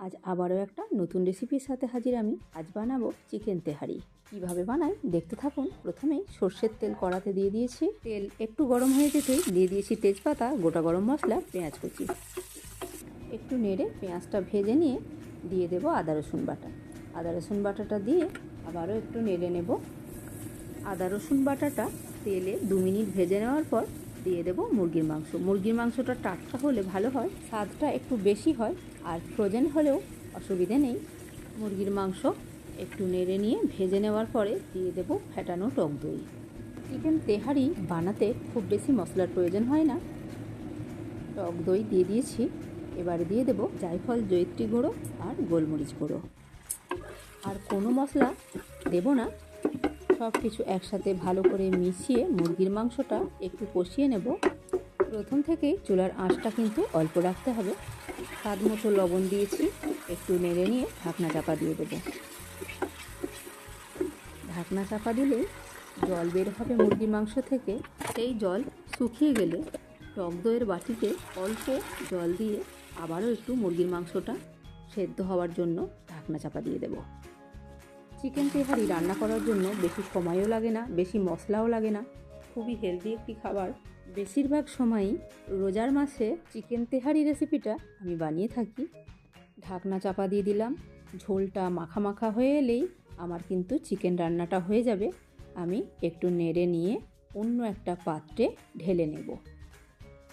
আজ আবারও একটা নতুন রেসিপির সাথে হাজির আমি। আজ বানাবো চিকেন তেহারি। কীভাবে বানাই দেখতে থাকুন। প্রথমেই সর্ষের তেল কড়াতে দিয়ে দিয়েছি। তেল একটু গরম হয়ে যেতেই দিয়ে দিয়েছি তেজপাতা, গোটা গরম মশলা, পেঁয়াজ কুচি। একটু নেড়ে পেঁয়াজটা ভেজে নিয়ে দিয়ে দেবো আদা, রসুন বাটা। আদা, রসুন বাটাটা দিয়ে আবারও একটু নেড়ে নেব। আদা, রসুন বাটাটা তেলে দু মিনিট ভেজে নেওয়ার পর দিয়ে দেবো মুরগির মাংস। মুরগির মাংসটা টাটকা হলে ভালো হয়। স্বাদটা একটু বেশি হয়। আর ফ্রোজেন হলেও অসুবিধে নেই। মুরগির মাংস একটু নেড়ে নিয়ে ভেজে নেওয়ার পরে দিয়ে দেবো ফ্যাটানো টক দই। চিকেন তেহারি বানাতে খুব বেশি মশলার প্রয়োজন হয় না। টক দই দিয়ে দিয়েছি, এবারে দিয়ে দেবো জায়ফল জৈত্রী গুঁড়ো আর গোলমরিচ গুঁড়ো। আর কোনো মশলা দেব না। সব কিছু একসাথে ভালো করে মিশিয়ে মুরগির মাংসটা একটু কষিয়ে নেব। প্রথম থেকেই চুলার আঁচটা কিন্তু অল্প রাখতে হবে। স্বাদ মতো লবণ দিয়েছি। একটু নেড়ে নিয়ে ঢাকনা চাপা দিয়ে দেবো। ঢাকনা চাপা দিলে জল বের হবে মুরগির মাংস থেকে। সেই জল শুকিয়ে গেলে টক দইয়ের বাটিতে অল্প জল দিয়ে আবারও একটু মুরগির মাংসটা সেদ্ধ হওয়ার জন্য ঢাকনা চাপা দিয়ে দেবো। চিকেন তেহারি রান্না করার জন্য বেশি সময়ও লাগে না, বেশি মশলাও লাগে না। খুবই হেলদি একটি খাবার। বেশিরভাগ সময়ই রোজার মাসে চিকেন তেহারি রেসিপিটা আমি বানিয়ে থাকি। ঢাকনা চাপা দিয়ে দিলাম, ঝোলটা মাখা মাখা হয়ে এলেই আমার কিন্তু চিকেন রান্নাটা হয়ে যাবে। আমি একটু নেড়ে নিয়ে অন্য একটা পাত্রে ঢেলে নেব।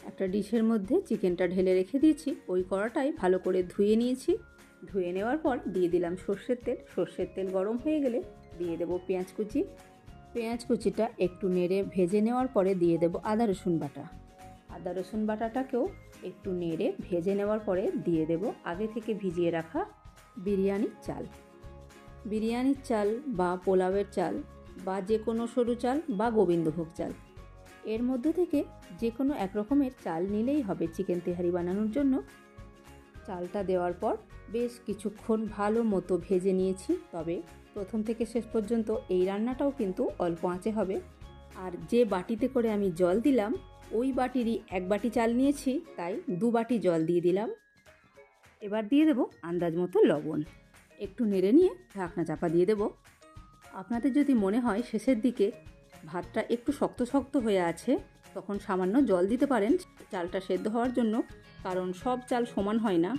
একটা ডিশের মধ্যে চিকেনটা ঢেলে রেখে দিয়েছি। ওই কড়াটাই ভালো করে ধুয়ে নিয়েছি। ধুয়ে নেওয়ার পর দিয়ে দিলাম সর্ষের তেল। সর্ষের তেল গরম হয়ে গেলে দিয়ে দেবো পেঁয়াজ কুচি। পেঁয়াজ কুচিটা একটু নেড়ে ভেজে নেওয়ার পরে দিয়ে দেবো আদা রসুন বাটা। আদা রসুন বাটাটাকেও একটু নেড়ে ভেজে নেওয়ার পরে দিয়ে দেব আগে থেকে ভিজিয়ে রাখা বিরিয়ানির চাল। বিরিয়ানির চাল বা পোলাওয়ের চাল বা যে কোনো সরু চাল বা গোবিন্দভোগ চাল। এর মধ্যে থেকে যে কোনো এক রকমের চাল নিলেই হবে চিকেন তেহারি বানানোর জন্য। চালটা দেওয়ার পর বেশ কিছুক্ষণ ভালো মতো ভেজে নিয়েছি, তবে প্রথম থেকে শেষ পর্যন্ত এই রান্নাটাও কিন্তু অল্প আঁচে হবে। আর যে বাটিতে করে আমি জল দিলাম, ওই বাটিরই এক বাটি চাল নিয়েছি, তাই দু বাটি জল দিয়ে দিলাম। এবার দিয়ে দেবো আন্দাজ মতো লবণ। একটু নেড়ে নিয়ে ঢাকনা চাপা দিয়ে দেবো। আপনাদের যদি মনে হয় শেষের দিকে ভাতটা একটু শক্ত শক্ত হয়ে আছে, তখন সামান্য জল দিতে পারেন চালটা সেদ্ধ হওয়ার জন্য, কারণ সব চাল সমান হয় না।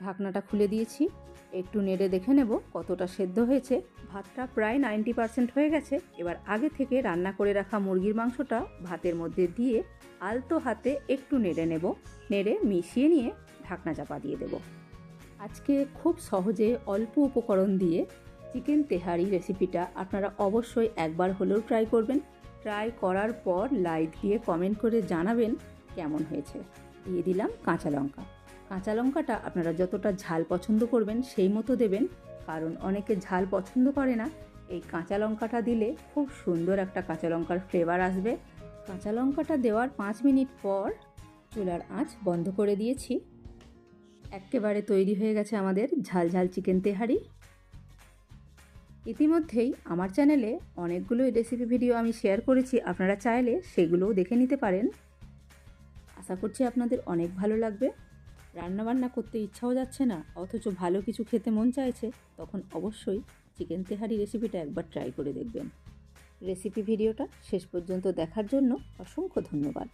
ঢাকনাটা খুলে দিয়েছি। একটু নেড়ে দেখে নেব কতটা সেদ্ধ হয়েছে। ভাতটা প্রায় নাইনটি পারসেন্ট হয়ে গেছে। এবার আগে থেকে রান্না করে রাখা মুরগির মাংসটা ভাতের মধ্যে দিয়ে আলতো হাতে একটু নেড়ে নেব। নেড়ে মিশিয়ে নিয়ে ঢাকনা চাপা দিয়ে দেব। আজকে খুব সহজে অল্প উপকরণ দিয়ে চিকেন তেহারি রেসিপিটা আপনারা অবশ্যই একবার হলেও ট্রাই করবেন। ট্রাই করার পর লাইক দিয়ে কমেন্ট করে জানাবেন কেমন হয়েছে। দিয়ে দিলাম কাঁচা লঙ্কা। কাঁচা লঙ্কাটা আপনারা যতটা ঝাল পছন্দ করবেন সেই মতো দেবেন। কারণ অনেকে ঝাল পছন্দ করে না। এই কাঁচা লঙ্কাটা দিলে খুব সুন্দর একটা কাঁচা লঙ্কার ফ্লেভার আসবে। কাঁচা লঙ্কাটা দেওয়ার পাঁচ মিনিট পর চুলার আঁচ বন্ধ করে দিয়েছি। একেবারে তৈরি হয়ে গেছে আমাদের ঝাল ঝাল চিকেন তেহারি। ইতিমধ্যেই আমার চ্যানেলে অনেকগুলোই রেসিপি ভিডিও আমি শেয়ার করেছি। আপনারা চাইলে সেগুলোও দেখে নিতে পারেন। আশা করছি আপনাদের অনেক ভালো লাগবে। রান্নাবান্না করতে ইচ্ছাও যাচ্ছে না, অথচ ভালো কিছু খেতে মন চাইছে, তখন অবশ্যই চিকেন তেহারি রেসিপিটা একবার ট্রাই করে দেখবেন। রেসিপি ভিডিওটা শেষ পর্যন্ত দেখার জন্য অসংখ্য ধন্যবাদ।